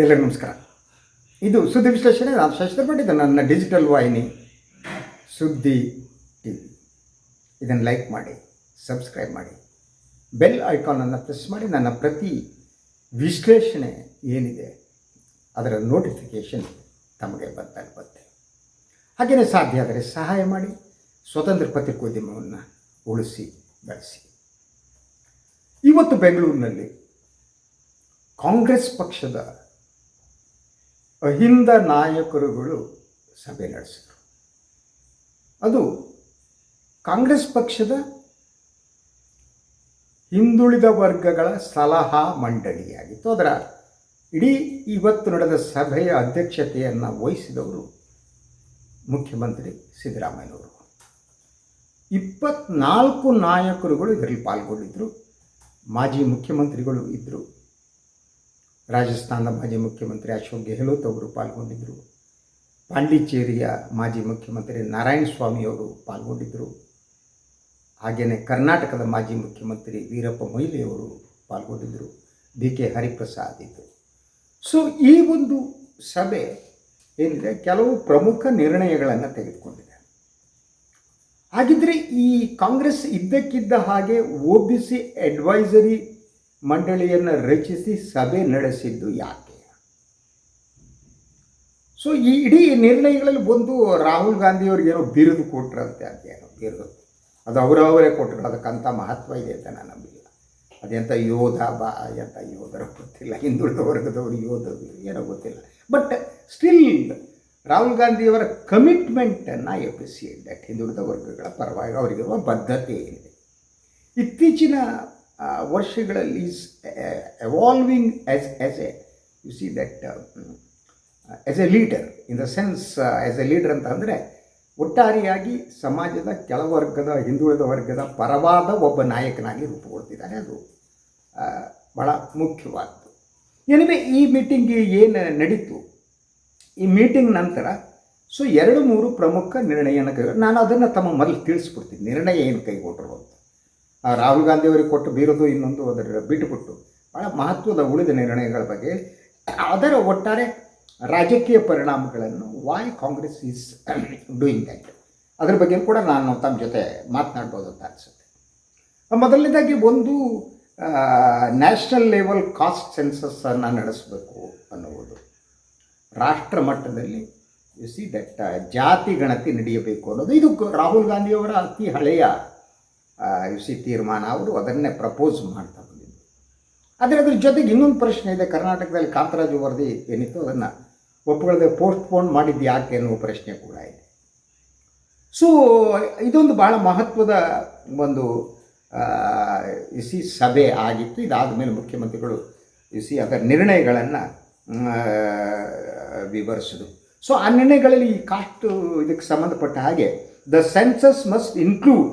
ಎಲ್ಲರಿಗೂ ನಮಸ್ಕಾರ. ಇದು ಸುದ್ದಿ ವಿಶ್ಲೇಷಣೆ. ನಾನು ಭಟ್ ಇದು ನನ್ನ ಡಿಜಿಟಲ್ ವಾಹಿನಿ ಸುದ್ದಿ ಟಿ ವಿ ಇದನ್ನು ಲೈಕ್ ಮಾಡಿ ಸಬ್ಸ್ಕ್ರೈಬ್ ಮಾಡಿ ಬೆಲ್ ಐಕಾನನ್ನು ಪ್ರೆಸ್ ಮಾಡಿ. ನನ್ನ ಪ್ರತಿ ವಿಶ್ಲೇಷಣೆ ಏನಿದೆ, ಅದರ ನೋಟಿಫಿಕೇಷನ್ ತಮಗೆ ಬಂದಾಗುತ್ತೆ ಹಾಗೆಯೇ ಸಾಧ್ಯ ಆದರೆ ಸಹಾಯ ಮಾಡಿ, ಸ್ವತಂತ್ರ ಪತ್ರಿಕೋದ್ಯಮವನ್ನು ಉಳಿಸಿ, ಬೆಳೆಸಿ. ಇವತ್ತು ಬೆಂಗಳೂರಿನಲ್ಲಿ ಕಾಂಗ್ರೆಸ್ ಪಕ್ಷದ ಅಹಿಂದ ನಾಯಕರುಗಳು ಸಭೆ ನಡೆಸಿದರು. ಅದು ಕಾಂಗ್ರೆಸ್ ಪಕ್ಷದ ಹಿಂದುಳಿದ ವರ್ಗಗಳ ಸಲಹಾ ಮಂಡಳಿಯಾಗಿತ್ತು. ಅದರ ಇಡೀ ಇವತ್ತು ನಡೆದ ಸಭೆಯ ಅಧ್ಯಕ್ಷತೆಯನ್ನು ವಹಿಸಿದವರು ಮುಖ್ಯಮಂತ್ರಿ ಸಿದ್ದರಾಮಯ್ಯನವರು. ಇಪ್ಪತ್ನಾಲ್ಕು ನಾಯಕರುಗಳು ಇದರಲ್ಲಿ ಪಾಲ್ಗೊಂಡಿದ್ದರು ಮಾಜಿ ಮುಖ್ಯಮಂತ್ರಿಗಳು ಇದ್ದರು ರಾಜಸ್ಥಾನದ ಮಾಜಿ ಮುಖ್ಯಮಂತ್ರಿ ಅಶೋಕ್ ಗೆಹ್ಲೋತ್ ಅವರು ಪಾಲ್ಗೊಂಡಿದ್ದರು. ಪಾಂಡಿಚೇರಿಯ ಮಾಜಿ ಮುಖ್ಯಮಂತ್ರಿ ನಾರಾಯಣ ಸ್ವಾಮಿಯವರು ಪಾಲ್ಗೊಂಡಿದ್ದರು. ಹಾಗೆಯೇ ಕರ್ನಾಟಕದ ಮಾಜಿ ಮುಖ್ಯಮಂತ್ರಿ ವೀರಪ್ಪ ಮೊಯ್ಲಿಯವರು ಪಾಲ್ಗೊಂಡಿದ್ದರು. ಡಿ ಕೆ ಹರಿಪ್ರಸಾದ್ ಇದ್ದರು. ಸೊ ಈ ಒಂದು ಸಭೆ ಏನಿದೆ, ಕೆಲವು ಪ್ರಮುಖ ನಿರ್ಣಯಗಳನ್ನು ತೆಗೆದುಕೊಂಡಿದೆ. ಹಾಗಿದ್ರೆ ಈ ಕಾಂಗ್ರೆಸ್ ಇದ್ದಕ್ಕಿದ್ದ ಹಾಗೆ ಒ ಬಿ ಸಿ ಅಡ್ವೈಸರಿ ಮಂಡಳಿಯನ್ನು ರಚಿಸಿ ಸಭೆ ನಡೆಸಿದ್ದು ಯಾಕೆ? ಸೊ ಈ ಇಡೀ ನಿರ್ಣಯಗಳಲ್ಲಿ ಬಂದು ರಾಹುಲ್ ಗಾಂಧಿಯವ್ರಿಗೆ ಏನೋ ಬಿರುದು ಕೊಟ್ರಂತೆ ಅದೇನೋ ಬಿರುದು. ಅದು ಅವರವರೇ ಕೊಟ್ಟರು. ಅದಕ್ಕಂಥ ಮಹತ್ವ ಇದೆ ಅಂತ ನಾನು ನಂಬಿಲ್ಲ. ಅದೆಂಥ ಯೋಧ ಬಾ, ಎಂಥ ಯೋಧರು ಗೊತ್ತಿಲ್ಲ. ಹಿಂದುಳಿದ ವರ್ಗದವರು ಯೋಧರು ಏನೋ ಗೊತ್ತಿಲ್ಲ. ಬಟ್ ಸ್ಟಿಲ್ ರಾಹುಲ್ ಗಾಂಧಿಯವರ ಕಮಿಟ್ಮೆಂಟನ್ನು ಎಪ್ರಿಸಿಯೇಟ್ ದಟ್ ಹಿಂದುಳಿದ ವರ್ಗಗಳ ಪರವಾಗಿ ಅವರಿಗಿರುವ ಬದ್ಧತೆ ಏನಿದೆ. ಇತ್ತೀಚಿನ ವರ್ಷಗಳಲ್ಲಿ is evolving as as a you see that as a leader in the sense as a leader ಅಂತ ಅಂದರೆ, ಒಟ್ಟಾರೆಯಾಗಿ ಸಮಾಜದ ಕೆಳವರ್ಗದ ಹಿಂದುಳಿದ ವರ್ಗದ ಪರವಾದ ಒಬ್ಬ ನಾಯಕನಾಗಿ ರೂಪುಗೊಳ್ತಿದ್ದಾನೆ ಅದು. ಬಹಳ ಮುಖ್ಯವಾದ್ದು. ಏನಿವೆ ಈ ಮೀಟಿಂಗ್ ಏನು ನಡೀತು? ಈ ಮೀಟಿಂಗ್ ನಂತರ, ಸೊ ಎರಡು ಮೂರು ಪ್ರಮುಖ ನಿರ್ಣಯನ ಕೈ ನಾನು ಅದನ್ನು ತಮ್ಮ ಮೊದಲು ತಿಳಿಸ್ಬಿಡ್ತೀನಿ. ನಿರ್ಣಯ ಏನು ಕೈಗೊಂಡ್ರು ಅಂತ ಆ ರಾಹುಲ್ ಗಾಂಧಿ ಅವರಿಗೆ ಕೊಟ್ಟು ಬೀರೋದು ಇನ್ನೊಂದು ಅದರ ಬಿಟ್ಟುಬಿಟ್ಟು ಭಾಳ ಮಹತ್ವದ ಉಳಿದ ನಿರ್ಣಯಗಳ ಬಗ್ಗೆ ಅದರ ಒಟ್ಟಾರೆ ರಾಜಕೀಯ ಪರಿಣಾಮಗಳನ್ನು why Congress is doing that ಅದರ ಬಗ್ಗೆ ಕೂಡ ನಾನು ತಮ್ಮ ಜೊತೆ ಮಾತನಾಡ್ಬೋದು ಅಂತ ಅನಿಸುತ್ತೆ. ಮೊದಲನೇದಾಗಿ ಒಂದು ನ್ಯಾಷನಲ್ ಲೆವೆಲ್ ಕಾಸ್ಟ್ ಸೆನ್ಸಸ್ಸನ್ನು ನಡೆಸಬೇಕು ಅನ್ನುವುದು. ರಾಷ್ಟ್ರ ಮಟ್ಟದಲ್ಲಿ ಸಿ ದಟ್ ಜಾತಿ ಗಣತಿ ನಡೆಯಬೇಕು ಅನ್ನೋದು. ಇದು ರಾಹುಲ್ ಗಾಂಧಿಯವರ ಅತಿ ಹಳೆಯ ಯು ಸಿ ತೀರ್ಮಾನ ಅವರು ಅದನ್ನೇ ಪ್ರಪೋಸ್ ಮಾಡ್ತಾ ಬಂದಿದ್ದರು ಆದರೆ ಅದ್ರ ಜೊತೆಗೆ ಇನ್ನೊಂದು ಪ್ರಶ್ನೆ ಇದೆ. ಕರ್ನಾಟಕದಲ್ಲಿ ಕಾಂತರಾಜು ವರದಿ ಏನಿತ್ತು ಅದನ್ನು ಒಪ್ಪುಗಳದೆ ಪೋಸ್ಟ್ಪೋನ್ ಮಾಡಿದ್ದು ಯಾಕೆ ಅನ್ನುವ ಪ್ರಶ್ನೆ ಕೂಡ ಇದೆ. ಸೊ ಇದೊಂದು ಭಾಳ ಮಹತ್ವದ ಒಂದು ಇಸಿ ಸಭೆ ಆಗಿತ್ತು. ಇದಾದ ಮೇಲೆ ಮುಖ್ಯಮಂತ್ರಿಗಳು ಇಸಿ ಅದರ ನಿರ್ಣಯಗಳನ್ನು ವಿವರಿಸಿದ್ರು. ಸೊ ಆ ನಿರ್ಣಯಗಳಲ್ಲಿ ಕಾಸ್ಟ್ ಇದಕ್ಕೆ ಸಂಬಂಧಪಟ್ಟ ಹಾಗೆ the census must include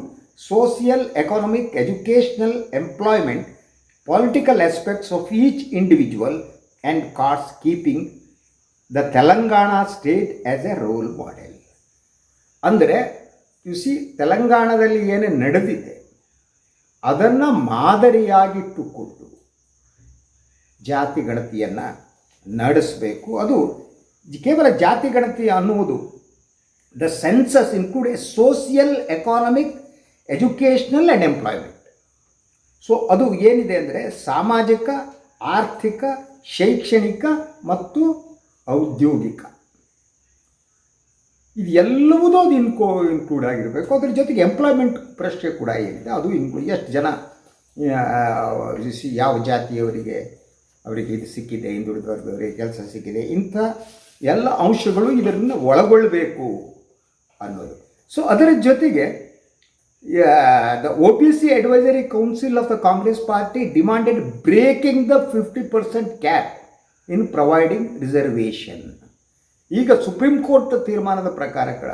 social economic educational employment political aspects of each individual and cards keeping the Telangana state as a role model ಅಂದರೆ ಯು ಸಿ ತೆಲಂಗಾಣದಲ್ಲಿ ಏನು ನಡೆದಿದೆ, ಅದನ್ನು ಮಾದರಿಯಾಗಿಟ್ಟುಕೊಂಡು ಜಾತಿ ಗಣತಿಯನ್ನು ನಡೆಸಬೇಕು. ಅದು ಕೇವಲ ಜಾತಿ ಗಣತಿ ಅನ್ನುವುದು the census include a social economic educational and employment so ಅದು ಏನಿದೆ ಅಂದರೆ ಸಾಮಾಜಿಕ, ಆರ್ಥಿಕ, ಶೈಕ್ಷಣಿಕ ಮತ್ತು ಔದ್ಯೋಗಿಕ. ಇದು ಎಲ್ಲವುದೂ ಅದು ಇನ್ಕೋ ಇನ್ಕ್ಲೂಡ್ ಆಗಿರಬೇಕು. ಅದ್ರ ಜೊತೆಗೆ ಎಂಪ್ಲಾಯ್ಮೆಂಟ್ ಪ್ರಶ್ನೆ ಕೂಡ ಏನಿದೆ, ಅದು ಇನ್ಕ್ಲೂ ಎಷ್ಟು ಜನ ಯಾವ ಜಾತಿಯವರಿಗೆ ಅವರಿಗೆ ಇದು ಸಿಕ್ಕಿದೆ ಹಿಂದುಳಿದ ವರ್ಗದವರಿಗೆ ಕೆಲಸ ಸಿಕ್ಕಿದೆ, ಇಂಥ ಎಲ್ಲ ಅಂಶಗಳು ಇದರಿಂದ ಒಳಗೊಳ್ಳಬೇಕು ಅನ್ನೋದು. ಸೊ ಅದರ ಜೊತೆಗೆ B C advisory council of the Congress party demanded breaking the fifty percent cap in providing reservation ಈಗ ಸುಪ್ರೀಂ ಕೋರ್ಟ್ ತೀರ್ಮಾನದ ಪ್ರಕಾರಗಳ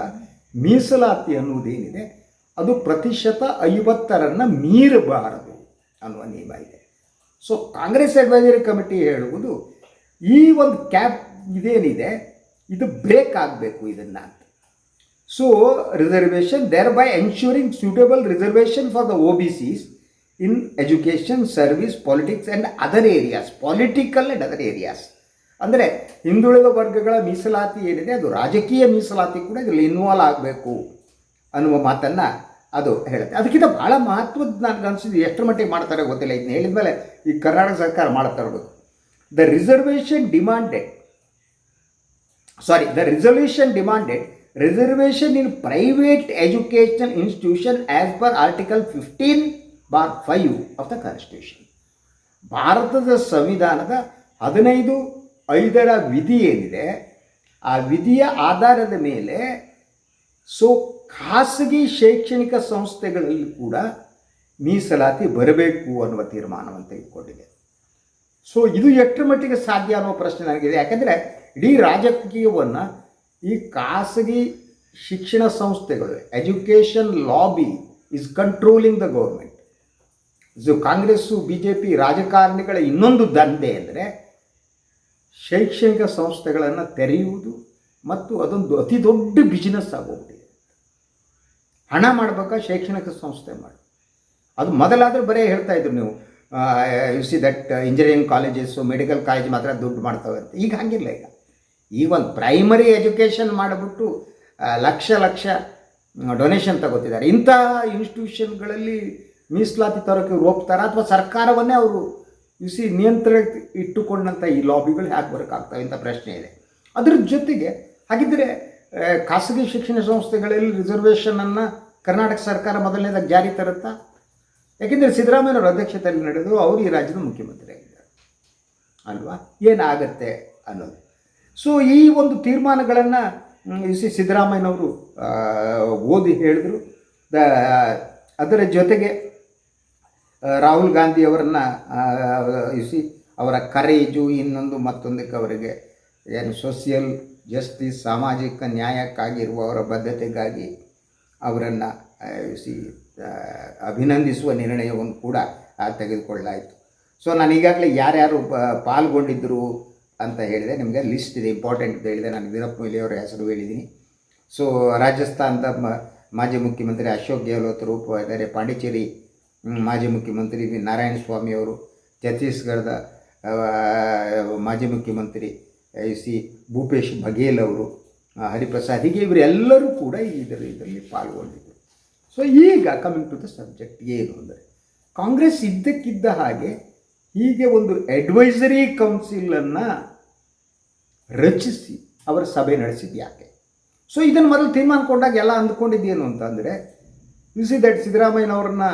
ಮೀಸಲಾತಿ ಅನ್ನುವುದೇನಿದೆ ಅದು ಪ್ರತಿಶತ ಐವತ್ತರನ್ನು ಮೀರಬಾರದು ಅನ್ನುವ ನಿಯಮ ಇದೆ. ಸೊ ಕಾಂಗ್ರೆಸ್ ಅಡ್ವೈಸರಿ ಕಮಿಟಿ ಹೇಳುವುದು ಈ ಒಂದು ಕ್ಯಾಪ್ ಇದೇನಿದೆ? ಇದು ಬ್ರೇಕ್ ಆಗಬೇಕು ಇದನ್ನು by ensuring suitable reservation for the O B Cs in education service politics and other areas political and other areas ಅಂದರೆ ಹಿಂದುಳಿದ ವರ್ಗಗಳ ಮೀಸಲಾತಿ ಏನಿದೆ? ಅದು ರಾಜಕೀಯ ಮೀಸಲಾತಿ ಕೂಡ ಇದರಲ್ಲಿ ಇನ್ವಾಲ್ವ್ ಆಗಬೇಕು ಅನ್ನುವ ಮಾತನ್ನು ಅದು ಹೇಳುತ್ತೆ. ಅದಕ್ಕಿಂತ ಭಾಳ ಮಹತ್ವದ ನನಗೆ ಅನಿಸಿದ್ದು ಎಷ್ಟರ ಮಟ್ಟಿಗೆ ಮಾಡ್ತಾರೆ ಗೊತ್ತಿಲ್ಲ. ಇದನ್ನ ಹೇಳಿದ ಮೇಲೆ ಈ ಕರ್ನಾಟಕ ಸರ್ಕಾರ ಮಾಡ್ತಾ ಇರೋದು the reservation demanded sorry the reservation demanded reservation in private education institution as per article fifteen bar five of the constitution ಭಾರತದ ಸಂವಿಧಾನದ ಹದಿನೈದು ಐದರ ವಿಧಿ ಏನಿದೆ, ಆ ವಿಧಿಯ ಆಧಾರದ ಮೇಲೆ ಸೊ ಖಾಸಗಿ ಶೈಕ್ಷಣಿಕ ಸಂಸ್ಥೆಗಳಲ್ಲಿ ಕೂಡ ಮೀಸಲಾತಿ ಬರಬೇಕು ಅನ್ನುವ ತೀರ್ಮಾನವನ್ನು ತೆಗೆದುಕೊಂಡಿದೆ. ಸೊ ಇದು ಎಷ್ಟರ ಮಟ್ಟಿಗೆ ಸಾಧ್ಯ ಅನ್ನೋ ಪ್ರಶ್ನೆ ನನಗಿದೆ. ಯಾಕಂದರೆ ಇಡೀ ರಾಜಕೀಯವನ್ನು ಈ ಖಾಸಗಿ ಶಿಕ್ಷಣ ಸಂಸ್ಥೆಗಳು education lobby is controlling the government ಇದು ಕಾಂಗ್ರೆಸ್ಸು ಬಿ ಜೆ ಪಿ ರಾಜಕಾರಣಿಗಳ ಇನ್ನೊಂದು ದಂಧೆ ಅಂದರೆ ಶೈಕ್ಷಣಿಕ ಸಂಸ್ಥೆಗಳನ್ನು ತೆರೆಯುವುದು ಮತ್ತು ಅದೊಂದು ಅತಿ ದೊಡ್ಡ ಬಿಸ್ನೆಸ್ ಆಗೋಗ್ಬಿಟ್ಟಿದೆ. ಹಣ ಮಾಡಬೇಕಾ ಶೈಕ್ಷಣಿಕ ಸಂಸ್ಥೆ ಮಾಡಿ. ಅದು ಮೊದಲಾದರೂ ಬರೀ ಹೇಳ್ತಾ ಇದ್ರು ನೀವು you see that engineering colleges medical college ಮಾತ್ರ ದುಡ್ಡು ಮಾಡ್ತಾವೆ ಅಂತ. ಈಗ ಹಾಗಿಲ್ಲ ಈಗ. ಈಗ ಒಂದು ಪ್ರೈಮರಿ ಎಜುಕೇಷನ್ ಮಾಡಿಬಿಟ್ಟು ಲಕ್ಷ ಲಕ್ಷ ಡೊನೇಷನ್ ತಗೋತಿದ್ದಾರೆ. ಇಂಥ ಇನ್ಸ್ಟಿಟ್ಯೂಷನ್ಗಳಲ್ಲಿ ಮೀಸಲಾತಿ ತರೋಕ್ಕೆ ಹೋಗ್ತಾರ? ಅಥವಾ ಸರ್ಕಾರವನ್ನೇ ಅವರು ಇಸಿ ನಿಯಂತ್ರಣ ಇಟ್ಟುಕೊಂಡಂಥ ಈ ಲಾಬಿಗಳು ಯಾಕೆ ಬರೋಕ್ಕಾಗ್ತವೆ ಅಂತ ಪ್ರಶ್ನೆ ಇದೆ. ಅದ್ರ ಜೊತೆಗೆ ಹಾಗಿದ್ದರೆ ಖಾಸಗಿ ಶಿಕ್ಷಣ ಸಂಸ್ಥೆಗಳಲ್ಲಿ ರಿಸರ್ವೇಷನನ್ನು ಕರ್ನಾಟಕ ಸರ್ಕಾರ ಮೊದಲನೇದಾಗಿ ಜಾರಿ ತರುತ್ತಾ? ಯಾಕೆಂದರೆ ಸಿದ್ದರಾಮಯ್ಯವರ ಅಧ್ಯಕ್ಷತೆಯಲ್ಲಿ ನಡೆದು ಅವರು ಈ ರಾಜ್ಯದ ಮುಖ್ಯಮಂತ್ರಿ ಆಗಿದ್ದಾರೆ ಅಲ್ವಾ? ಏನಾಗತ್ತೆ ಅನ್ನೋದು. ಸೊ ಈ ಒಂದು ತೀರ್ಮಾನಗಳನ್ನು ಯು ಸಿ ಸಿದ್ದರಾಮಯ್ಯನವರು ಓದಿ ಹೇಳಿದರು. ದ, ಅದರ ಜೊತೆಗೆ ರಾಹುಲ್ ಗಾಂಧಿಯವರನ್ನು ಯು ಸಿ ಅವರ ಕರೇಜು ಇನ್ನೊಂದು ಮತ್ತೊಂದಕ್ಕೆ ಅವರಿಗೆ, ಏನು ಸೋಷಿಯಲ್ ಜಸ್ಟಿಸ್ ಸಾಮಾಜಿಕ ನ್ಯಾಯಕ್ಕಾಗಿರುವ ಅವರ ಬದ್ಧತೆಗಾಗಿ ಅವರನ್ನು ಸಿ ಅಭಿನಂದಿಸುವ ನಿರ್ಣಯವನ್ನು ಕೂಡ ತೆಗೆದುಕೊಳ್ಳಲಾಯಿತು. ಸೊ ನಾನು ಈಗಾಗಲೇ ಯಾರ್ಯಾರು ಪಾಲ್ಗೊಂಡಿದ್ದರು ಅಂತ ಹೇಳಿದೆ. ನಿಮಗೆ ಲಿಸ್ಟ್ ಇದೆ ಇಂಪಾರ್ಟೆಂಟ್ ಅಂತ ಹೇಳಿದೆ. ನಾನು ವೀರಪ್ಪ ಮೊಯ್ಲಿ ಅವರ ಹೆಸರು ಹೇಳಿದ್ದೀನಿ. ಸೊ ರಾಜಸ್ಥಾನದ ಮಾಜಿ ಮುಖ್ಯಮಂತ್ರಿ ಅಶೋಕ್ ಗೆಹ್ಲೋತ್ ರೂಪವಾದರೆ ಪಾಂಡಿಚೇರಿ ಮಾಜಿ ಮುಖ್ಯಮಂತ್ರಿ ವಿ ನಾರಾಯಣ ಸ್ವಾಮಿ ಅವರು, ಛತ್ತೀಸ್ಗಢದ ಮಾಜಿ ಮುಖ್ಯಮಂತ್ರಿ ಸಿ ಭೂಪೇಶ್ ಬಘೇಲ್ ಅವರು ಹರಿಪ್ರಸಾದ್ ಹೀಗೆ ಇವರೆಲ್ಲರೂ ಕೂಡ ಇದರ ಇದರಲ್ಲಿ ಪಾಲ್ಗೊಂಡಿದ್ದರು. ಸೊ ಈಗ ಕಮಿಂಗ್ ಟು ದ ಸಬ್ಜೆಕ್ಟ್ ಏನು ಅಂದರೆ, ಕಾಂಗ್ರೆಸ್ ಇದ್ದಕ್ಕಿದ್ದ ಹಾಗೆ ಹೀಗೆ ಒಂದು ಅಡ್ವೈಸರಿ ಕೌನ್ಸಿಲನ್ನು ರಚಿಸಿ ಅವರ ಸಭೆ ನಡೆಸಿದ್ದು ಯಾಕೆ? ಸೊ ಇದನ್ನು ಮೊದಲು ತೀರ್ಮಾನಕೊಂಡಾಗ ಎಲ್ಲ ಅಂದ್ಕೊಂಡಿದ್ದೇನು ಅಂತಂದರೆ ಯು ಸಿ ದಟ್ ಸಿದ್ದರಾಮಯ್ಯನವ್ರನ್ನ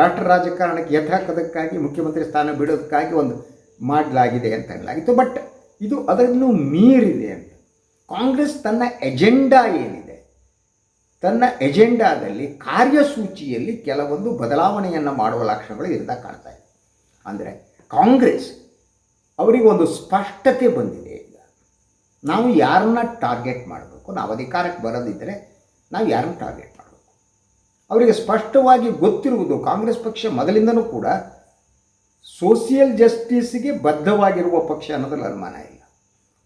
ರಾಷ್ಟ್ರ ರಾಜಕಾರಣಕ್ಕೆ ಎತ್ತಾಕೋದಕ್ಕಾಗಿ ಮುಖ್ಯಮಂತ್ರಿ ಸ್ಥಾನ ಬಿಡೋದಕ್ಕಾಗಿ ಒಂದು ಮಾಡಲಾಗಿದೆ ಅಂತ ಹೇಳಲಾಗಿತ್ತು. ಬಟ್ ಇದು ಅದನ್ನು ಮೀರಿದೆ ಅಂತ. ಕಾಂಗ್ರೆಸ್ ತನ್ನ ಎಜೆಂಡಾ ಏನಿದೆ? ತನ್ನ ಎಜೆಂಡಾದಲ್ಲಿ ಕಾರ್ಯಸೂಚಿಯಲ್ಲಿ ಕೆಲವೊಂದು ಬದಲಾವಣೆಯನ್ನು ಮಾಡುವ ಲಕ್ಷಣಗಳು ಇರ್ತಾ ಕಾಣ್ತಾ ಇದೆ ಅಂದರೆ ಕಾಂಗ್ರೆಸ್ ಅವರಿಗೆ ಒಂದು ಸ್ಪಷ್ಟತೆ ಬಂದಿದೆ ಈಗ. ನಾವು ಯಾರನ್ನ ಟಾರ್ಗೆಟ್ ಮಾಡಬೇಕು, ನಾವು ಅಧಿಕಾರಕ್ಕೆ ಬರೋದಿದ್ದರೆ ನಾವು ಯಾರನ್ನ ಟಾರ್ಗೆಟ್ ಮಾಡಬೇಕು? ಅವರಿಗೆ ಸ್ಪಷ್ಟವಾಗಿ ಗೊತ್ತಿರುವುದು ಕಾಂಗ್ರೆಸ್ ಪಕ್ಷ ಮೊದಲಿಂದನೂ ಕೂಡ ಸೋಷಿಯಲ್ ಜಸ್ಟಿಸ್ಗೆ ಬದ್ಧವಾಗಿರುವ ಪಕ್ಷ ಅನ್ನೋದ್ರಲ್ಲಿ ಅನುಮಾನ ಇಲ್ಲ.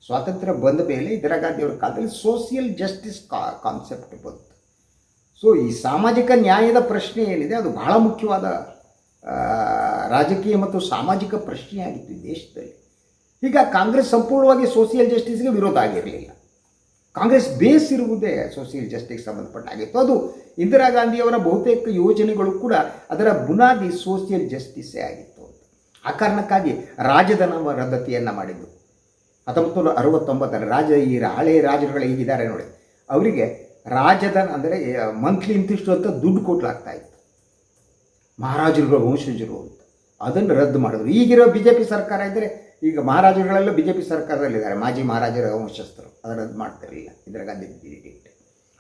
ಸ್ವಾತಂತ್ರ್ಯ ಬಂದ ಮೇಲೆ ಇಂದಿರಾ ಗಾಂಧಿಯವರ ಕಾಲದಲ್ಲಿ ಸೋಷಿಯಲ್ ಜಸ್ಟಿಸ್ ಕಾ, ಕಾನ್ಸೆಪ್ಟ್ ಬಂತು. ಸೊ ಈ ಸಾಮಾಜಿಕ ನ್ಯಾಯದ ಪ್ರಶ್ನೆ ಏನಿದೆ, ಅದು ಬಹಳ ಮುಖ್ಯವಾದ ರಾಜಕೀಯ ಮತ್ತು ಸಾಮಾಜಿಕ ಪ್ರಶ್ನೆಯಾಗಿತ್ತು ಈ ದೇಶದಲ್ಲಿ. ಈಗ ಕಾಂಗ್ರೆಸ್ ಸಂಪೂರ್ಣವಾಗಿ ಸೋಷಿಯಲ್ ಜಸ್ಟಿಸ್ಗೆ ವಿರೋಧ ಆಗಿರಲಿಲ್ಲ. ಕಾಂಗ್ರೆಸ್ ಬೇಸ್ ಇರುವುದೇ ಸೋಷಿಯಲ್ ಜಸ್ಟಿಸ್ ಸಂಬಂಧಪಟ್ಟಾಗಿತ್ತು ಅದು ಇಂದಿರಾ ಗಾಂಧಿಯವರ ಬಹುತೇಕ ಯೋಜನೆಗಳು ಕೂಡ ಅದರ ಬುನಾದಿ ಸೋಷಿಯಲ್ ಜಸ್ಟಿಸೇ ಆಗಿತ್ತು ಆ ಕಾರಣಕ್ಕಾಗಿ ರಾಜಧನ ರದ್ದತಿಯನ್ನು ಮಾಡಿದ್ದು. ಹತ್ತೊಂಬತ್ತು ನೂರ ಅರವತ್ತೊಂಬತ್ತರ ರಾಜ, ಈ ಹಳೆ ರಾಜರುಗಳು ಹೇಗಿದ್ದಾರೆ ನೋಡಿ. ಅವರಿಗೆ ರಾಜಧನ ಅಂದರೆ ಮಂತ್ಲಿ ಇಂತಿಷ್ಟು ಅಂತ ದುಡ್ಡು ಕೊಡ್ಲಾಗ್ತಾ ಇತ್ತು. ಮಹಾರಾಜರುಗಳ ವಂಶಜರು ಅಂತ. ಅದನ್ನು ರದ್ದು ಮಾಡಿದ್ರು. ಈಗಿರೋ ಬಿ ಜೆ ಪಿ ಸರ್ಕಾರ ಇದ್ದರೆ ಈಗ ಮಹಾರಾಜರುಗಳೆಲ್ಲ ಬಿ ಜೆ ಪಿ ಸರ್ಕಾರದಲ್ಲಿದ್ದಾರೆ. ಮಾಜಿ ಮಹಾರಾಜರ ವಂಶಸ್ಥರು. ಅದನ್ನು ರದ್ದು ಮಾಡ್ತಿರಲಿಲ್ಲ ಇಂದಿರಾ ಗಾಂಧಿ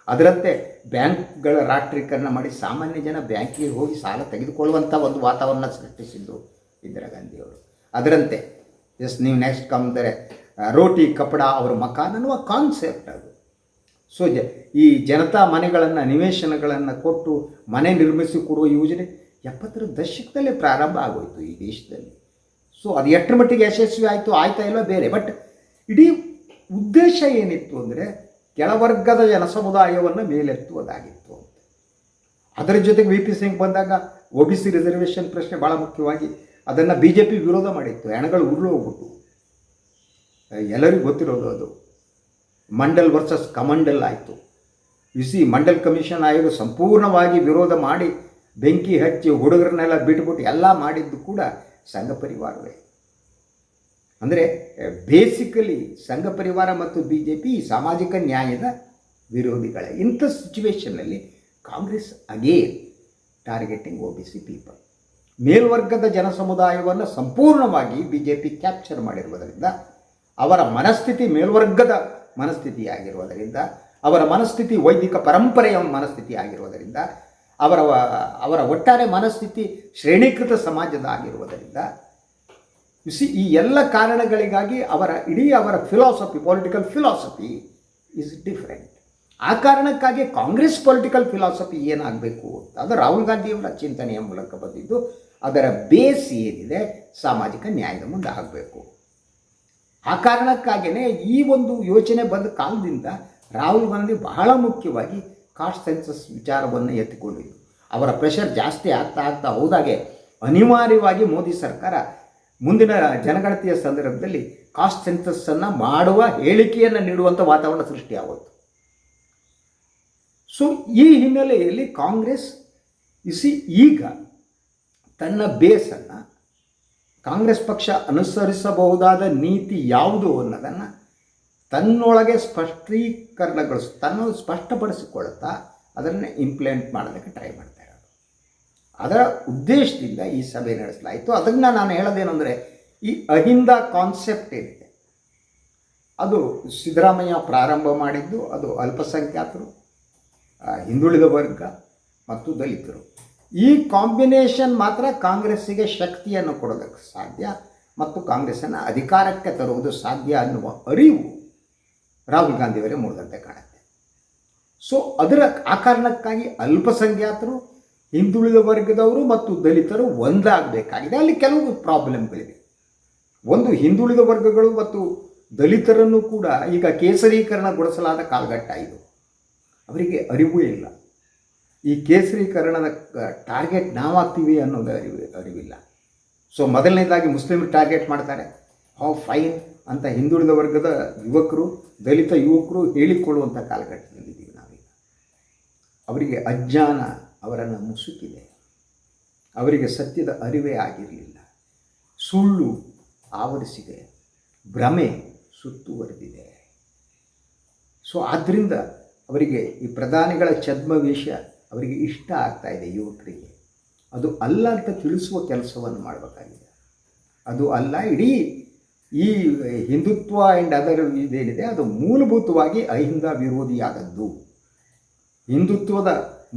ಅದರಂತೆ ಬ್ಯಾಂಕ್ಗಳ ರಾಷ್ಟ್ರೀಕರಣ ಮಾಡಿ ಸಾಮಾನ್ಯ ಜನ ಬ್ಯಾಂಕಿಗೆ ಹೋಗಿ ಸಾಲ ತೆಗೆದುಕೊಳ್ಳುವಂಥ ಒಂದು ವಾತಾವರಣ ಸೃಷ್ಟಿಸಿದ್ದು ಇಂದಿರಾ ಗಾಂಧಿಯವರು. ಅದರಂತೆ, ಎಸ್, ನೀವು ನೆಕ್ಸ್ಟ್ ಕಮ್ದರೆ ರೋಟಿ, ಕಪಡ, ಅವರ ಮಕಾನ್ ಅನ್ನುವ ಕಾನ್ಸೆಪ್ಟ್ ಅದು. ಸೊ, ಜ, ಈ ಜನತಾ ಮನೆಗಳನ್ನು, ನಿವೇಶನಗಳನ್ನು ಕೊಟ್ಟು ಮನೆ ನಿರ್ಮಿಸಿ ಕೊಡುವ ಯೋಜನೆ ಎಪ್ಪತ್ತರ ದಶಕದಲ್ಲೇ ಪ್ರಾರಂಭ ಆಗೋಯಿತು ಈ ದೇಶದಲ್ಲಿ. ಸೊ ಅದು ಎಷ್ಟರ ಮಟ್ಟಿಗೆ ಯಶಸ್ವಿ ಆಯಿತು, ಆಯ್ತಾ ಇಲ್ಲ ಬೇರೆ. ಬಟ್ ಇಡೀ ಉದ್ದೇಶ ಏನಿತ್ತು ಅಂದರೆ ಕೆಳವರ್ಗದ ಜನ ಸಮುದಾಯವನ್ನು ಮೇಲೆತ್ತುವುದಾಗಿತ್ತು ಅಂತ. ಅದರ ಜೊತೆಗೆ ವಿ ಪಿ ಸಿಂಗ್ ಬಂದಾಗ ಒ ಬಿ ಸಿ ರಿಸರ್ವೇಷನ್ ಪ್ರಶ್ನೆ ಭಾಳ ಮುಖ್ಯವಾಗಿ ಅದನ್ನು ಬಿ ಜೆ ಪಿ ವಿರೋಧ ಮಾಡಿತ್ತು. ಹೆಣಗಳು ಉರುಳು ಹೋಗ್ಬಿಟ್ಟು ಎಲ್ಲರಿಗೂ ಗೊತ್ತಿರೋದು ಅದು. ಮಂಡಲ್ ವರ್ಸಸ್ ಕಮಂಡಲ್ ಆಯಿತು. ಸಿ ಮಂಡಲ್ ಕಮಿಷನ್ ಆಯೋಗ ಸಂಪೂರ್ಣವಾಗಿ ವಿರೋಧ ಮಾಡಿ ಬೆಂಕಿ ಹಚ್ಚಿ ಹುಡುಗರನ್ನೆಲ್ಲ ಬಿಟ್ಬಿಟ್ಟು ಎಲ್ಲ ಮಾಡಿದ್ದು ಕೂಡ ಸಂಘ ಪರಿವಾರವೇ. ಅಂದರೆ, ಬೇಸಿಕಲಿ ಸಂಘ ಪರಿವಾರ ಮತ್ತು ಬಿ ಜೆ ಪಿ ಸಾಮಾಜಿಕ ನ್ಯಾಯದ ವಿರೋಧಿಗಳೇ. ಇಂಥ ಸಿಚುವೇಶನ್ನಲ್ಲಿ Congress again targeting O B C people. ಮೇಲ್ವರ್ಗದ ಜನಸಮುದಾಯವನ್ನು ಸಂಪೂರ್ಣವಾಗಿ ಬಿ ಜೆ ಪಿ ಕ್ಯಾಪ್ಚರ್ ಮಾಡಿರುವುದರಿಂದ, ಅವರ ಮನಸ್ಥಿತಿ ಮೇಲ್ವರ್ಗದ ಮನಸ್ಥಿತಿಯಾಗಿರುವುದರಿಂದ, ಅವರ ಮನಸ್ಥಿತಿ ವೈದಿಕ ಪರಂಪರೆಯ ಮನಸ್ಥಿತಿ ಆಗಿರುವುದರಿಂದ ಅವರ ಅವರ ಒಟ್ಟಾರೆ ಮನಸ್ಥಿತಿ ಶ್ರೇಣೀಕೃತ ಸಮಾಜದ ಆಗಿರುವುದರಿಂದ ಸಿ ಈ ಎಲ್ಲ ಕಾರಣಗಳಿಗಾಗಿ ಅವರ, ಇಡೀ ಅವರ philosophy political philosophy is different ಆ ಕಾರಣಕ್ಕಾಗಿ ಕಾಂಗ್ರೆಸ್ ಪೊಲಿಟಿಕಲ್ ಫಿಲಾಸಫಿ ಏನಾಗಬೇಕು ಅಂತ ಅದು ರಾಹುಲ್ ಗಾಂಧಿಯವರ ಚಿಂತನೆಯ ಮೂಲಕ ಬಂದಿದ್ದು, ಅದರ ಬೇಸ್ ಏನಿದೆ, ಸಾಮಾಜಿಕ ನ್ಯಾಯದ ಮುಂದೆ ಆಗಬೇಕು. ಆ ಕಾರಣಕ್ಕಾಗಿಯೇ ಈ ಒಂದು ಯೋಚನೆ ಬಂದ ಕಾಲದಿಂದ ರಾಹುಲ್ ಗಾಂಧಿ ಬಹಳ ಮುಖ್ಯವಾಗಿ ಕಾಸ್ಟ್ ಸೆನ್ಸಸ್ ವಿಚಾರವನ್ನು ಎತ್ತಿಕೊಂಡಿದ್ದು. ಅವರ ಪ್ರೆಷರ್ ಜಾಸ್ತಿ ಆಗ್ತಾ ಆಗ್ತಾ ಹೋದಾಗೆ ಅನಿವಾರ್ಯವಾಗಿ ಮೋದಿ ಸರ್ಕಾರ ಮುಂದಿನ ಜನಗಣತಿಯ ಸಂದರ್ಭದಲ್ಲಿ ಕಾಸ್ಟ್ ಸೆನ್ಸಸ್ಸನ್ನು ಮಾಡುವ ಹೇಳಿಕೆಯನ್ನು ನೀಡುವಂಥ ವಾತಾವರಣ ಸೃಷ್ಟಿಯಾಗೋದು ಸೊ ಈ ಹಿನ್ನೆಲೆಯಲ್ಲಿ ಕಾಂಗ್ರೆಸ್ ಇಸಿ ಈಗ ತನ್ನ ಬೇಸನ್ನು ಕಾಂಗ್ರೆಸ್ ಪಕ್ಷ ಅನುಸರಿಸಬಹುದಾದ ನೀತಿ ಯಾವುದು ಅನ್ನೋದನ್ನು ತನ್ನೊಳಗೆ ಸ್ಪಷ್ಟೀಕರಣಗಳು ತನ್ನ ಸ್ಪಷ್ಟಪಡಿಸಿಕೊಳ್ಳುತ್ತಾ ಅದನ್ನು ಇಂಪ್ಲಿಮೆಂಟ್ ಮಾಡೋದಕ್ಕೆ ಟ್ರೈ ಮಾಡ್ತಾ ಇರೋದು. ಅದರ ಉದ್ದೇಶದಿಂದ ಈ ಸಭೆ ನಡೆಸಲಾಯಿತು. ಅದನ್ನು ನಾನು ಹೇಳೋದೇನೆಂದರೆ, ಈ ಅಹಿಂದ ಕಾನ್ಸೆಪ್ಟ್ ಏನಿದೆ, ಅದು ಸಿದ್ದರಾಮಯ್ಯ ಪ್ರಾರಂಭ ಮಾಡಿದ್ದು, ಅದು ಅಲ್ಪಸಂಖ್ಯಾತರು ಹಿಂದುಳಿದ ವರ್ಗ ಮತ್ತು ದಲಿತರು. ಈ ಕಾಂಬಿನೇಷನ್ ಮಾತ್ರ ಕಾಂಗ್ರೆಸ್ಸಿಗೆ ಶಕ್ತಿಯನ್ನು ಕೊಡೋದಕ್ಕೆ ಸಾಧ್ಯ ಮತ್ತು ಕಾಂಗ್ರೆಸ್ಸನ್ನು ಅಧಿಕಾರಕ್ಕೆ ತರುವುದು ಸಾಧ್ಯ ಅನ್ನುವ ಅರಿವು ರಾಹುಲ್ ಗಾಂಧಿಯವರೇ ಮೂಡಿದಂತೆ ಕಾಣುತ್ತೆ. ಸೊ ಅದರ ಆ ಕಾರಣಕ್ಕಾಗಿ ಅಲ್ಪಸಂಖ್ಯಾತರು, ಹಿಂದುಳಿದ ವರ್ಗದವರು ಮತ್ತು ದಲಿತರು ಒಂದಾಗಬೇಕಾಗಿದೆ. ಅಲ್ಲಿ ಕೆಲವು ಪ್ರಾಬ್ಲಮ್ಗಳಿವೆ. ಒಂದು ಹಿಂದುಳಿದ ವರ್ಗಗಳು ಮತ್ತು ದಲಿತರನ್ನು ಕೂಡ ಈಗ ಕೇಸರೀಕರಣಗೊಳಿಸಲಾದ ಕಾಲಘಟ್ಟ ಇದು. ಅವರಿಗೆ ಅರಿವು ಇಲ್ಲ. ಈ ಕೇಸರೀಕರಣದ ಟಾರ್ಗೆಟ್ ನಾವಾಗ್ತೀವಿ ಅನ್ನೋದು ಅರಿವು, ಅರಿವಿಲ್ಲ. ಸೊ ಮೊದಲನೇದಾಗಿ ಮುಸ್ಲಿಮರು ಟಾರ್ಗೆಟ್ ಮಾಡ್ತಾರೆ. ಹೌ ಫೈನ್ ಅಂತ ಹಿಂದುಳಿದ ವರ್ಗದ ಯುವಕರು, ದಲಿತ ಯುವಕರು ಹೇಳಿಕೊಳ್ಳುವಂಥ ಕಾಲಘಟ್ಟದಲ್ಲಿದ್ದೀವಿ ನಾವೀಗ. ಅವರಿಗೆ ಅಜ್ಞಾನ ಅವರನ್ನು ಮುಸುಕಿದೆ. ಅವರಿಗೆ ಸತ್ಯದ ಅರಿವೇ ಆಗಿರಲಿಲ್ಲ. ಸುಳ್ಳು ಆವರಿಸಿದೆ. ಭ್ರಮೆ ಸುತ್ತುವರೆದಿದೆ. ಸೊ ಆದ್ದರಿಂದ ಅವರಿಗೆ ಈ ಪ್ರಧಾನಿಗಳ ಛದ್ಮವೇಷ ಅವರಿಗೆ ಇಷ್ಟ ಆಗ್ತಾ ಇದೆ ಯುವಕರಿಗೆ. ಅದು ಅಲ್ಲ ಅಂತ ತಿಳಿಸುವ ಕೆಲಸವನ್ನು ಮಾಡಬೇಕಾಗಿದೆ. ಅದು ಅಲ್ಲ, ಇಡೀ ಈ ಹಿಂದುತ್ವ ಆ್ಯಂಡ್ ಅದರ್ ಇದೇನಿದೆ, ಅದು ಮೂಲಭೂತವಾಗಿ ಅಹಿಂದ ವಿರೋಧಿಯಾದದ್ದು. ಹಿಂದುತ್ವದ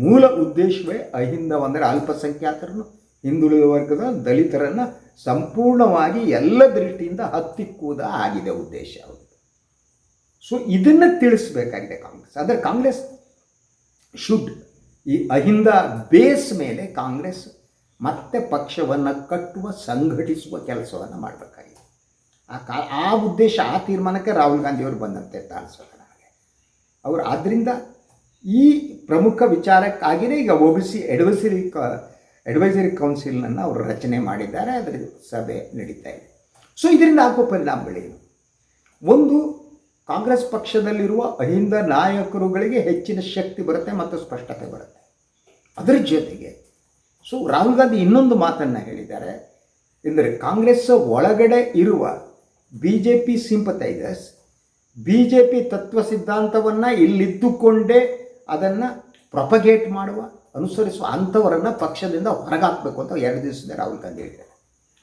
ಮೂಲ ಉದ್ದೇಶವೇ ಅಹಿಂದವಂದರೆ ಅಲ್ಪಸಂಖ್ಯಾತರನ್ನು, ಹಿಂದುಳಿದ ವರ್ಗದ ದಲಿತರನ್ನು ಸಂಪೂರ್ಣವಾಗಿ ಎಲ್ಲ ದೃಷ್ಟಿಯಿಂದ ಹತ್ತಿಕ್ಕುವುದ ಆಗಿದೆ ಉದ್ದೇಶ ಅದು ಸೊ ಇದನ್ನು ತಿಳಿಸಬೇಕಾಗಿದೆ ಕಾಂಗ್ರೆಸ್. ಆದರೆ ಕಾಂಗ್ರೆಸ್ ಶುಡ್ ಈ ಅಹಿಂದ ಬೇಸ್ ಮೇಲೆ ಕಾಂಗ್ರೆಸ್ ಮತ್ತೆ ಪಕ್ಷವನ್ನು ಕಟ್ಟುವ, ಸಂಘಟಿಸುವ ಕೆಲಸವನ್ನು ಮಾಡಬೇಕಾಗಿದೆ ಆ ಕಾ, ಆ ಉದ್ದೇಶ, ಆ ತೀರ್ಮಾನಕ್ಕೆ ರಾಹುಲ್ ಗಾಂಧಿಯವರು ಬಂದಂತೆ ಅಂತ ಅನಿಸುತ್ತೆ ನನಗೆ. ಅವರು ಆದ್ದರಿಂದ ಈ ಪ್ರಮುಖ ವಿಚಾರಕ್ಕಾಗಿಯೇ ಈಗ ಒ ಬಿ ಸಿ ಅಡ್ವೈಸರಿ ಕ ಅಡ್ವೈಸರಿ ಕೌನ್ಸಿಲನ್ನು ಅವರು ರಚನೆ ಮಾಡಿದ್ದಾರೆ ಅದರ ಸಭೆ ನಡೀತಾ ಇದೆ. ಸೊ ಇದರಿಂದ ಆಗುವ ಪರಿಣಾಮಗಳೇನು? ಒಂದು, ಕಾಂಗ್ರೆಸ್ ಪಕ್ಷದಲ್ಲಿರುವ ಅಹಿಂದ ನಾಯಕರುಗಳಿಗೆ ಹೆಚ್ಚಿನ ಶಕ್ತಿ ಬರುತ್ತೆ ಮತ್ತು ಸ್ಪಷ್ಟತೆ ಬರುತ್ತೆ. ಅದರ ಜೊತೆಗೆ ಸೊ ರಾಹುಲ್ ಗಾಂಧಿ ಇನ್ನೊಂದು ಮಾತನ್ನು ಹೇಳಿದ್ದಾರೆ, ಎಂದರೆ ಕಾಂಗ್ರೆಸ್ ಒಳಗಡೆ ಇರುವ B J P sympathisers B J P ತತ್ವ ಸಿದ್ಧಾಂತವನ್ನು ಇಲ್ಲಿದ್ದುಕೊಂಡೇ ಅದನ್ನು ಪ್ರಪಗೇಟ್ ಮಾಡುವ, ಅನುಸರಿಸುವ ಅಂಥವರನ್ನು ಪಕ್ಷದಿಂದ ಹೊರಗಾಕಬೇಕು ಅಂತ ಎರಡು ದಿವಸದ ರಾಹುಲ್ ಗಾಂಧಿ ಹೇಳಿದ್ದಾರೆ.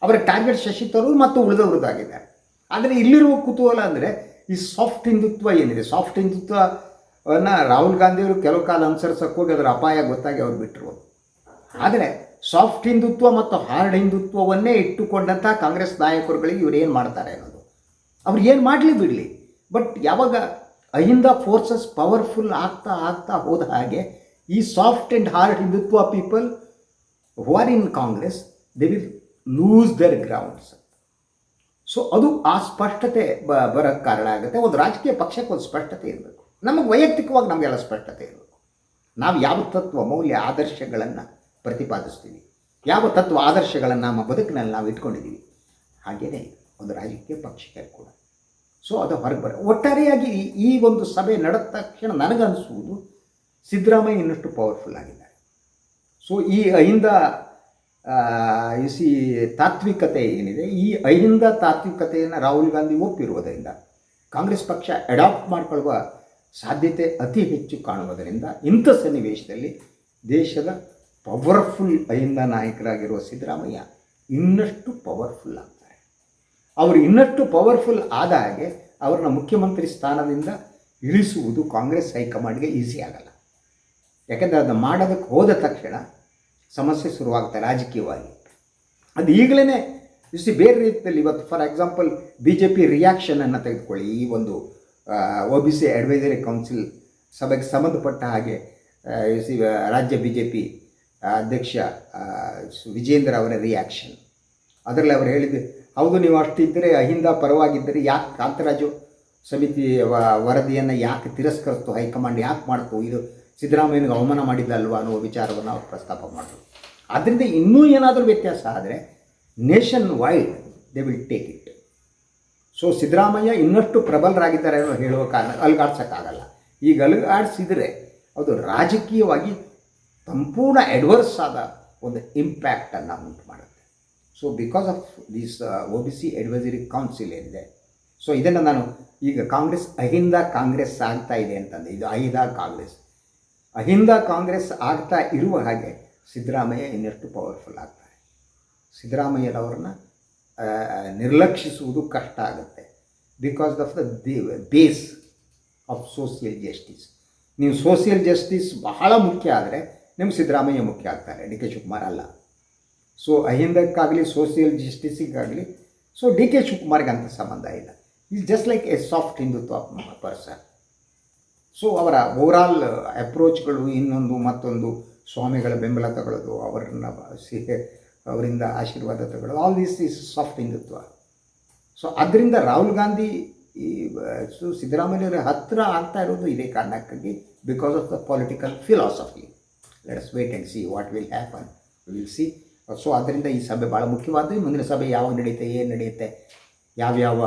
ಅವರ ಟಾರ್ಗೆಟ್ ಶಶಿ ತರೂರ್ ಮತ್ತು ಉಳಿದವ್ರದ್ದಾಗಿದ್ದಾರೆ. ಆದರೆ ಇಲ್ಲಿರುವ ಕುತೂಹಲ ಅಂದರೆ ಈ ಸಾಫ್ಟ್ ಹಿಂದುತ್ವ ಏನಿದೆ? ಸಾಫ್ಟ್ ಹಿಂದುತ್ವವನ್ನು ರಾಹುಲ್ ಗಾಂಧಿಯವರು ಕೆಲವು ಕಾಲ ಅನುಸರಿಸಕ್ಕೆ ಹೋಗಿ ಅದರ ಅಪಾಯ ಗೊತ್ತಾಗಿ ಅವ್ರು ಬಿಟ್ಟರು ಆದರೆ ಸಾಫ್ಟ್ ಹಿಂದುತ್ವ ಮತ್ತು ಹಾರ್ಡ್ ಹಿಂದುತ್ವವನ್ನೇ ಇಟ್ಟುಕೊಂಡಂಥ ಕಾಂಗ್ರೆಸ್ ನಾಯಕರುಗಳಿಗೆ ಇವರು ಏನು ಮಾಡ್ತಾರೆ ಅನ್ನೋದು. ಅವ್ರು ಏನು ಮಾಡಲಿ ಬಿಡಲಿ. ಬಟ್ ಯಾವಾಗ ಅಹಿಂದ ಫೋರ್ಸಸ್ ಪವರ್ಫುಲ್ ಆಗ್ತಾ ಆಗ್ತಾ ಹೋದ ಹಾಗೆ ಈ soft and hard Hindutva people who are in Congress they will lose their grounds so ಅದು ಆ ಸ್ಪಷ್ಟತೆ ಬ ಬರೋಕ್ಕೆ ಕಾರಣ ಆಗುತ್ತೆ. ಒಂದು ರಾಜಕೀಯ ಪಕ್ಷಕ್ಕೆ ಒಂದು ಸ್ಪಷ್ಟತೆ ಇರಬೇಕು. ನಮಗೆ ವೈಯಕ್ತಿಕವಾಗಿ ನಮಗೆಲ್ಲ ಸ್ಪಷ್ಟತೆ ಇರಬೇಕು. ನಾವು ಯಾವ ತತ್ವ, ಮೌಲ್ಯ, ಆದರ್ಶಗಳನ್ನು ಪ್ರತಿಪಾದಿಸ್ತೀವಿ? ಯಾವ ತತ್ವ, ಆದರ್ಶಗಳನ್ನು ನಮ್ಮ ಬದುಕಿನಲ್ಲಿ ನಾವು ಇಟ್ಕೊಂಡಿದ್ದೀವಿ ಹಾಗೆಯೇ ಒಂದು ರಾಜಕೀಯ ಪಕ್ಷಕ್ಕೆ ಕೂಡ. ಸೊ ಅದು ಹೊರಗೆ ಬರ, ಒಟ್ಟಾರೆಯಾಗಿ ಈ- ಒಂದು ಸಭೆ ನಡೆದ ತಕ್ಷಣ ನನಗನ್ನಿಸುವುದು ಸಿದ್ದರಾಮಯ್ಯ ಇನ್ನಷ್ಟು ಪವರ್ಫುಲ್ ಆಗಿದ್ದಾರೆ. ಸೊ ಈ ಅಹಿಂದ ಸಿ ತಾತ್ವಿಕತೆ ಏನಿದೆ, ಈ ಅಹಿಂದ ತಾತ್ವಿಕತೆಯನ್ನು ರಾಹುಲ್ ಗಾಂಧಿ ಒಪ್ಪಿರುವುದರಿಂದ, ಕಾಂಗ್ರೆಸ್ ಪಕ್ಷ ಅಡಾಪ್ಟ್ ಮಾಡಿಕೊಳ್ಳುವ ಸಾಧ್ಯತೆ ಅತಿ ಹೆಚ್ಚು ಕಾಣುವುದರಿಂದ, ಇಂಥ ಸನ್ನಿವೇಶದಲ್ಲಿ ದೇಶದ ಪವರ್ಫುಲ್ ಅಹಿಂದ ನಾಯಕರಾಗಿರುವ ಸಿದ್ದರಾಮಯ್ಯ ಇನ್ನಷ್ಟು ಪವರ್ಫುಲ್ ಆಗ್ತಾರೆ ಅವರು ಇನ್ನಷ್ಟು ಪವರ್ಫುಲ್ ಆದ ಹಾಗೆ ಅವ್ರನ್ನ ಮುಖ್ಯಮಂತ್ರಿ ಸ್ಥಾನದಿಂದ ಇಳಿಸುವುದು ಕಾಂಗ್ರೆಸ್ ಹೈಕಮಾಂಡ್ಗೆ ಈಸಿ ಆಗಲ್ಲ. ಯಾಕೆಂದರೆ ಅದನ್ನು ಮಾಡೋದಕ್ಕೆ ಹೋದ ತಕ್ಷಣ ಸಮಸ್ಯೆ ಶುರುವಾಗುತ್ತೆ ರಾಜಕೀಯವಾಗಿ. ಅದು ಈಗಲೇ ಇಸಿ ಬೇರೆ ರೀತಿಯಲ್ಲಿ ಇವತ್ತು for example B J P ರಿಯಾಕ್ಷನನ್ನು ತೆಗೆದುಕೊಳ್ಳಿ. ಈ ಒಂದು O B C advisory council ಸಭೆಗೆ ಸಂಬಂಧಪಟ್ಟ ಹಾಗೆ ಸಿ ರಾಜ್ಯ ಬಿ ಜೆ ಪಿ ಅಧ್ಯಕ್ಷ ವಿಜೇಂದ್ರ ಅವರ ರಿಯಾಕ್ಷನ್ ಅದರಲ್ಲಿ ಅವರು ಹೇಳಿದ್ದು ಹೌದು, ನೀವು ಅಷ್ಟಿದ್ದರೆ ಅಹಿಂದ ಪರವಾಗಿದ್ದರೆ ಯಾಕೆ ಕಾಂತರಾಜು ಸಮಿತಿ ವರದಿಯನ್ನು ಯಾಕೆ ತಿರಸ್ಕರಿಸ್ತು? ಹೈಕಮಾಂಡ್ ಯಾಕೆ ಮಾಡ್ತು? ಇದು ಸಿದ್ದರಾಮಯ್ಯನಿಗೆ ಅವಮಾನ ಮಾಡಿದ್ದಲ್ವಾ ಅನ್ನೋ ವಿಚಾರವನ್ನು ಅವರು ಪ್ರಸ್ತಾಪ ಮಾಡಿದ್ರು ಆದ್ದರಿಂದ ಇನ್ನೂ ಏನಾದರೂ ವ್ಯತ್ಯಾಸ ಆದರೆ nationwide they will take it. So, Siddaramaiah ಇನ್ನಷ್ಟು ಪ್ರಬಲರಾಗಿದ್ದಾರೆ ಅನ್ನೋ ಹೇಳುವ ಕಾರಣ ಅಲ್ಗಾಡ್ಸೋಕ್ಕಾಗಲ್ಲ. ಈಗ ಅಲ್ಗಾಡಿಸಿದರೆ ಅದು ರಾಜಕೀಯವಾಗಿ ಸಂಪೂರ್ಣ ಅಡ್ವರ್ಸ್ ಆದ ಒಂದು ಇಂಪ್ಯಾಕ್ಟನ್ನು ಉಂಟು ಮಾಡುತ್ತೆ. So because of this O B C advisory council ಏನಿದೆ ಸೊ ಇದನ್ನು ನಾನು ಈಗ ಕಾಂಗ್ರೆಸ್, ಅಹಿಂದ ಕಾಂಗ್ರೆಸ್ ಆಗ್ತಾ ಇದೆ ಅಂತಂದೆ. ಇದು ಅಹಿಂದ ಕಾಂಗ್ರೆಸ್. ಅಹಿಂದ ಕಾಂಗ್ರೆಸ್ ಆಗ್ತಾ ಇರುವ ಹಾಗೆ ಸಿದ್ದರಾಮಯ್ಯ ಇನ್ನಷ್ಟು ಪವರ್ಫುಲ್ ಆಗ್ತಾರೆ. ಸಿದ್ದರಾಮಯ್ಯನವ್ರನ್ನ ನಿರ್ಲಕ್ಷಿಸುವುದು ಕಷ್ಟ ಆಗುತ್ತೆ. Because of the base of social justice ನೀವು ಸೋಷಿಯಲ್ ಜಸ್ಟಿಸ್ ಬಹಳ ಮುಖ್ಯ ಆದರೆ ನಿಮ್ಮ ಸಿದ್ದರಾಮಯ್ಯ ಮುಖ್ಯ ಆಗ್ತಾರೆ. ಡಿ ಕೆ ಶಿವಕುಮಾರ್ ಅಲ್ಲ. ಸೊ ಅಹಿಂದಕ್ಕಾಗಲಿ ಸೋಷಿಯಲ್ ಜಸ್ಟಿಸಿಗಾಗಲಿ ಸೊ ಡಿ ಕೆ ಶಿವಕುಮಾರ್ಗೆ ಅಂತ ಸಂಬಂಧ ಇಲ್ಲ. Is just like a soft Hindutva person so ಅವರ ಓವರಾಲ್ ಅಪ್ರೋಚ್ಗಳು ಇನ್ನೊಂದು, ಮತ್ತೊಂದು, ಸ್ವಾಮಿಗಳ ಬೆಂಬಲ ತಗೊಳ್ಳೋದು, ಅವರನ್ನ ಸಿಹೆ, ಅವರಿಂದ ಆಶೀರ್ವಾದ ತಗೊಳ್ಳೋದು all this is soft Hindutva so ಅದರಿಂದ ರಾಹುಲ್ ಗಾಂಧಿ, ಈ, ಸೊ ಸಿದ್ದರಾಮಯ್ಯವರ ಹತ್ತಿರ ಆಗ್ತಾ ಇರೋದು ಇದೇ ಕಾರಣಕ್ಕಾಗಿ because of the political philosophy let's wait and see what will happen will see so ಅದರಿಂದ ಈ ಸಭೆ ಭಾಳ ಮುಖ್ಯವಾದ ಮುಂದಿನ ಸಭೆ ಯಾವಾಗ ನಡೆಯುತ್ತೆ, ಏನು ನಡೆಯುತ್ತೆ, ಯಾವ್ಯಾವ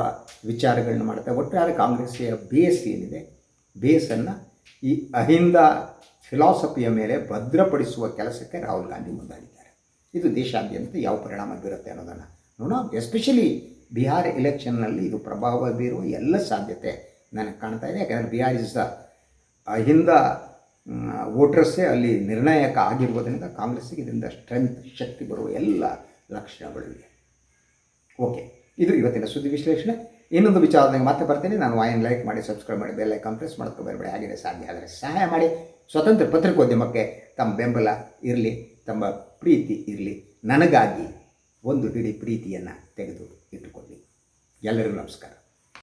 ವಿಚಾರಗಳನ್ನ ಮಾಡುತ್ತೆ. ಒಟ್ಟಾರೆ ಕಾಂಗ್ರೆಸ್ಸಿಯ ಬೇಸ್ ಏನಿದೆ ಬೇಸನ್ನು ಈ ಅಹಿಂದ ಫಿಲಾಸಫಿಯ ಮೇಲೆ ಭದ್ರಪಡಿಸುವ ಕೆಲಸಕ್ಕೆ ರಾಹುಲ್ ಗಾಂಧಿ ಮುಂದಾಗಿದ್ದಾರೆ. ಇದು ದೇಶಾದ್ಯಂತ ಯಾವ ಪರಿಣಾಮ ಬೀರುತ್ತೆ ಅನ್ನೋದನ್ನು ನೋಡೋಣ. ಎಸ್ಪೆಷಲಿ ಬಿಹಾರ್ ಎಲೆಕ್ಷನ್ನಲ್ಲಿ ಇದು ಪ್ರಭಾವ ಬೀರುವ ಎಲ್ಲ ಸಾಧ್ಯತೆ ನನಗೆ ಕಾಣ್ತಾ ಇದೆ. ಯಾಕಂದರೆ ಬಿಹಾರ್ ಇಸ್ ದ ಅಹಿಂದ ವೋಟರ್ಸೇ ಅಲ್ಲಿ ನಿರ್ಣಾಯಕ ಆಗಿರುವುದರಿಂದ ಕಾಂಗ್ರೆಸ್ಸಿಗೆ ಇದರಿಂದ ಸ್ಟ್ರೆಂತ್, ಶಕ್ತಿ ಬರುವ ಎಲ್ಲ ಲಕ್ಷಣಗಳಿವೆ ಓಕೆ, ಇದು ಇವತ್ತಿನ ಸುದ್ದಿ ವಿಶ್ಲೇಷಣೆ. ಇನ್ನೊಂದು ವಿಚಾರದಾಗ ಮತ್ತೆ ಬರ್ತೀನಿ. ನಾನು ವಾಯನ್ ಲೈಕ್ ಮಾಡಿ, ಸಬ್ಸ್ಕ್ರೈಬ್ ಮಾಡಿ, ಬೆಲ್ ಐಕಾನ್ ಪ್ರೆಸ್ ಬರಬೇಡಿ. ಹಾಗೆ ಸಾಧ್ಯ ಆದರೆ ಸಹಾಯ ಮಾಡಿ. ಸ್ವತಂತ್ರ ಪತ್ರಿಕೋದ್ಯಮಕ್ಕೆ ತಮ್ಮ ಬೆಂಬಲ ಇರಲಿ, ತಮ್ಮ ಪ್ರೀತಿ ಇರಲಿ. ನನಗಾಗಿ ಒಂದು ಹಿಡಿ ಪ್ರೀತಿಯನ್ನು ತೆಗೆದು ಇಟ್ಟುಕೊಳ್ಳಿ. ಎಲ್ಲರಿಗೂ ನಮಸ್ಕಾರ.